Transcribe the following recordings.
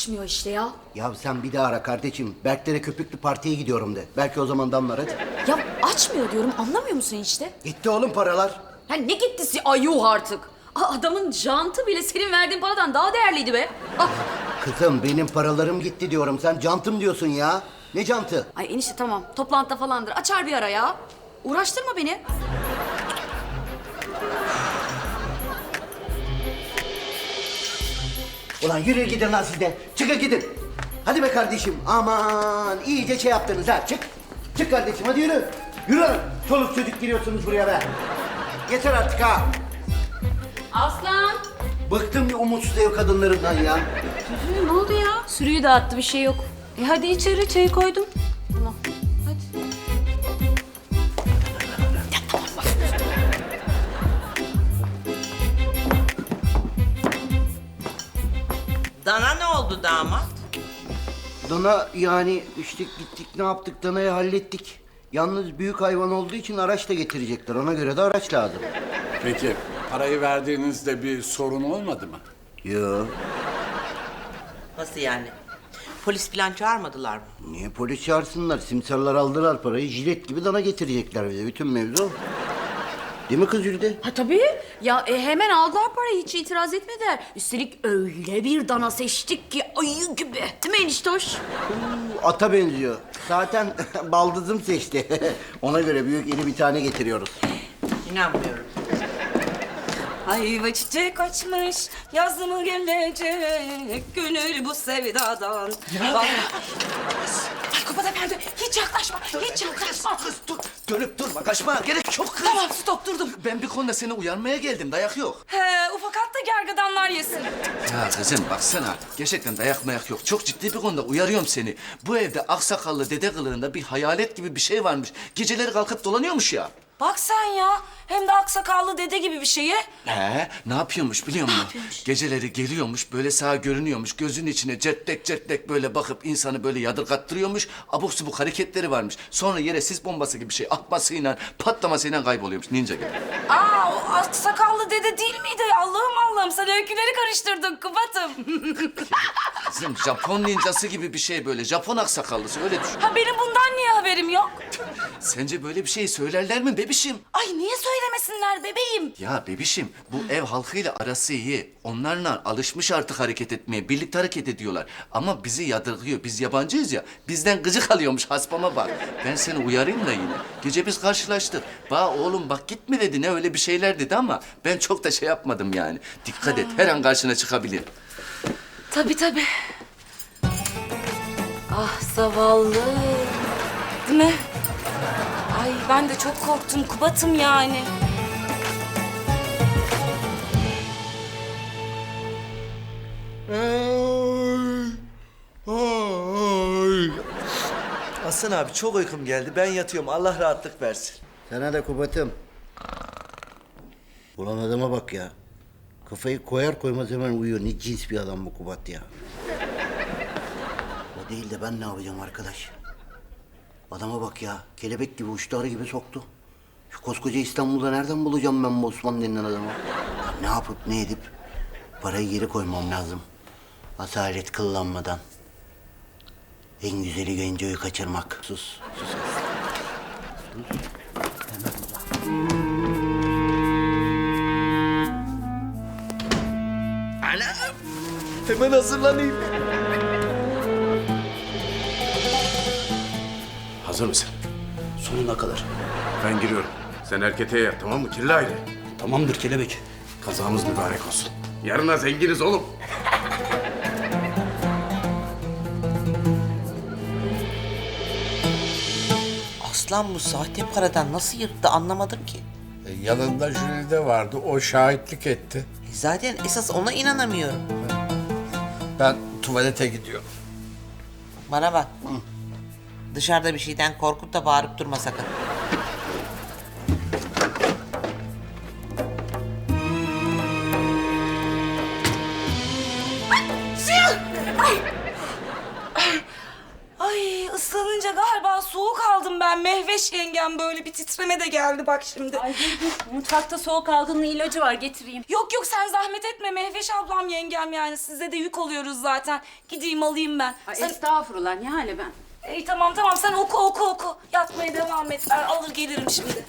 Açmıyor işte ya. Ya sen bir daha ara kardeşim. Berklere köpüklü partiye gidiyorum de. Belki o zaman damlar hadi. Ya açmıyor diyorum anlamıyor musun işte? Gitti oğlum paralar. Ha ne gittisi ay yuh artık. Aa, adamın jantı bile senin verdiğin paradan daha değerliydi be. Ah. Kızım benim paralarım gitti diyorum. Sen cantım diyorsun ya. Ne cantı? Ay enişte tamam toplantıda falandır açar bir ara ya. Uğraştırma beni. Ulan yürü gidin lan siz de. Çıkın gidin. Hadi be kardeşim. Aman iyice şey yaptınız ha. Çık. Çık kardeşim hadi yürü. Yürü. Çoluk çocuk giriyorsunuz buraya be. Yeter artık ha. Aslan. Bıktım ya umutsuz ev kadınlarından ya. Hı, ne oldu ya? Sürüyü dağıttı bir şey yok. E hadi içeri çayı koydum. Dana yani işte gittik ne yaptık danayı hallettik. Yalnız büyük hayvan olduğu için araç da getirecekler. Ona göre de araç lazım. Peki parayı verdiğinizde bir sorun olmadı mı? Yo. Nasıl yani? Polis falan çağırmadılar mı? Niye polis çağırsınlar? Simsarlar aldılar parayı. Jilet gibi dana getirecekler bize. Bütün mevzu. Değil mi kız Jülide? Ha tabii. Ya e, hemen aldılar parayı hiç itiraz etmediler. Üstelik öyle bir dana seçtik ki ayı gibi. Değil mi eniştoş? Ata benziyor. Zaten baldızım seçti. Ona göre büyük iri bir tane getiriyoruz. İnanmıyorum. Ayva çiçek açmış, yaz mı gelecek, gönül bu sevdadan. Ay, Ay Kubat Efendi, hiç yaklaşma, hiç yaklaşma. Kız dur. Dönüp durma. Kaçma. Gerek yok kız. Tamam, stop durdum. Ben bir konuda seni uyarmaya geldim. Dayak yok. He, ufak at da gergedanlar yesin. Ya kızım baksana. Gerçekten dayak mayak yok. Çok ciddi bir konuda uyarıyorum seni. Bu evde aksakallı dede kılığında bir hayalet gibi bir şey varmış. Geceleri kalkıp dolanıyormuş ya. Bak sen ya, hem de aksakallı dede gibi bir şeyi. He, ne yapıyormuş biliyor musun? Geceleri geliyormuş, böyle sağa görünüyormuş. Gözün içine cetlek cetlek böyle bakıp insanı böyle yadırgattırıyormuş. Abuk subuk hareketleri varmış. Sonra yere sis bombası gibi bir şey atmasıyla, patlamasıyla kayboluyormuş ninja gibi. Aa, o aksakallı dede değil miydi? Allah'ım Allah'ım, sen öyküleri karıştırdın Kubat'ım. Kızım Japon ninjası gibi bir şey böyle. Japon aksakallısı öyle düşün. ha benim bundan niye haberim yok? Sence böyle bir şey söylerler mi bebişim? Ay niye söylemesinler bebeğim? Ya bebişim bu ev halkıyla arası iyi. Onlarla alışmış artık hareket etmeye. Birlikte hareket ediyorlar. Ama bizi yadırgıyor. Biz yabancıyız ya. Bizden gıcık alıyormuş haspama bak. Ben seni uyarayım da yine. Gece biz karşılaştık. Ba oğlum bak gitme dedi. Ne öyle bir şeyler dedi ama ben çok da şey yapmadım yani. Dikkat et. Her an karşına çıkabilir. Tabii tabii. Ah zavallı. Değil mi? Ay ben de çok korktum Kubat'ım yani. Aslan abi çok uykum geldi. Ben yatıyorum. Allah rahatlık versin. Sana da Kubat'ım. Ulan adama bak ya. Kafayı koyar koymaz hemen uyuyor. Ne cins bir adam bu Kubat ya. O değil de ben ne yapacağım arkadaş? Adama bak ya. Kelebek gibi uçtu arı gibi soktu. Şu koskoca İstanbul'da nereden bulacağım ben bu Osman denilen adamı? Ya ne yapıp ne edip parayı geri koymam lazım. Asalet kıllanmadan. En güzeli Genco'yu kaçırmak. Sus, sus. Hemen hazırlanayım. Hazır mısın? Sonuna kadar. Ben giriyorum. Sen erkete yat tamam mı? Kirli aile. Tamamdır kelebek. Kazamız mübarek olsun. Yarına zenginiz oğlum. Aslan bu sahte paradan nasıl yırttı anlamadım ki. E, Yanında Jülide vardı. O şahitlik etti. E Zaten esas ona inanamıyorum. Ben tuvalete gidiyorum. Bana bak. Dışarıda bir şeyden korkup da bağırıp durma sakın. Ay Ay ıslanınca galiba soğuk aldım ben. Mehveş yengem böyle bir titreme de geldi bak şimdi. Ay dur. Mutfakta soğuk algınlığı ilacı var getireyim. Yok yok sen zahmet etme Mehveş ablam yengem yani. Size de yük oluyoruz zaten. Gideyim alayım ben. Ay Sen... estağfurullah ne hale ben. İyi tamam tamam sen oku oku oku. Yatmaya devam et. Ben alır gelirim şimdi.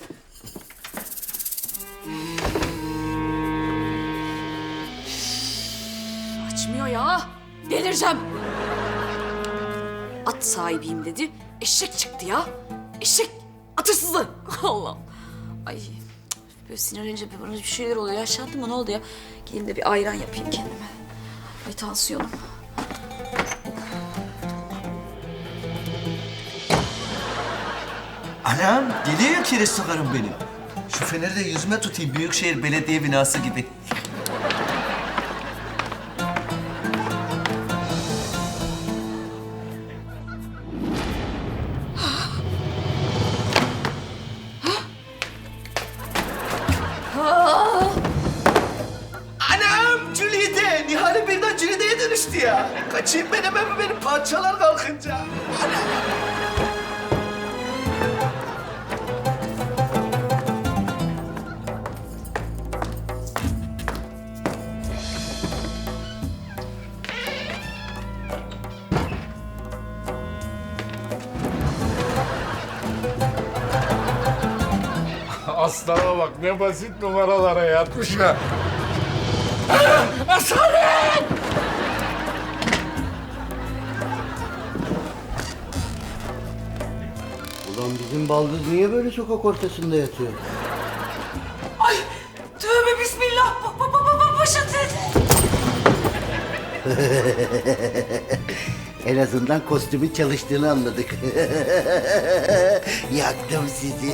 Açmıyor ya. Delireceğim. At sahibiyim dedi. Eşek çıktı ya. Eşek. At hırsızı. Allah. Ay. Böyle sinirlenince bana bir şeyler oluyor. Yaşlandım mı ne oldu ya? Gideyim de bir ayran yapayım kendime. Ay tansiyonum. Anam geliyor kere sokarım benim. Şu feneri de yüzüme tutayım Büyükşehir Belediye binası gibi. Aslana bak ne basit numaralara yatmışlar. Ulan bizim baldız niye böyle sokak ortasında yatıyor? Ay tövbe bismillah. Ba ba ba ba ba başa dedi. En azından kostümün çalıştığını anladık. Yaktım sizi.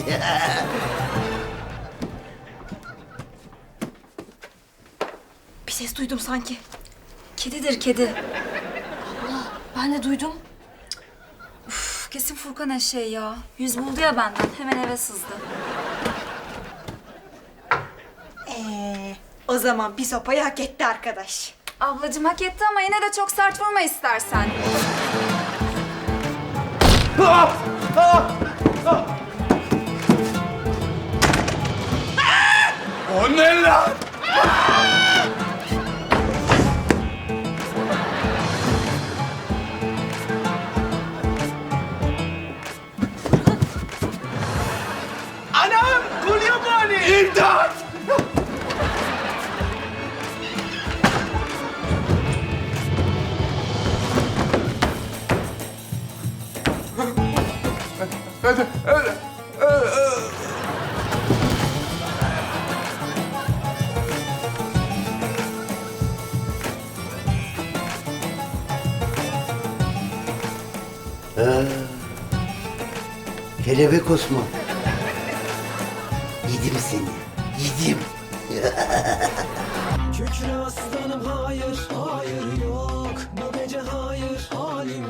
Ses duydum sanki. Kedidir kedi. Ben de duydum. Uf, kesin Furkan eşeği ya. Yüz buldu ya benden. Hemen eve sızdı. Ee, o zaman bir sopayı hak etti arkadaş. Ablacığım hak etti ama yine de çok sert vurma istersen. O ne lan? Anam! Kelebek Osman. Yedim seni. Yedim. Kükre aslanım hayır, hayır yok Bu gece hayır, halim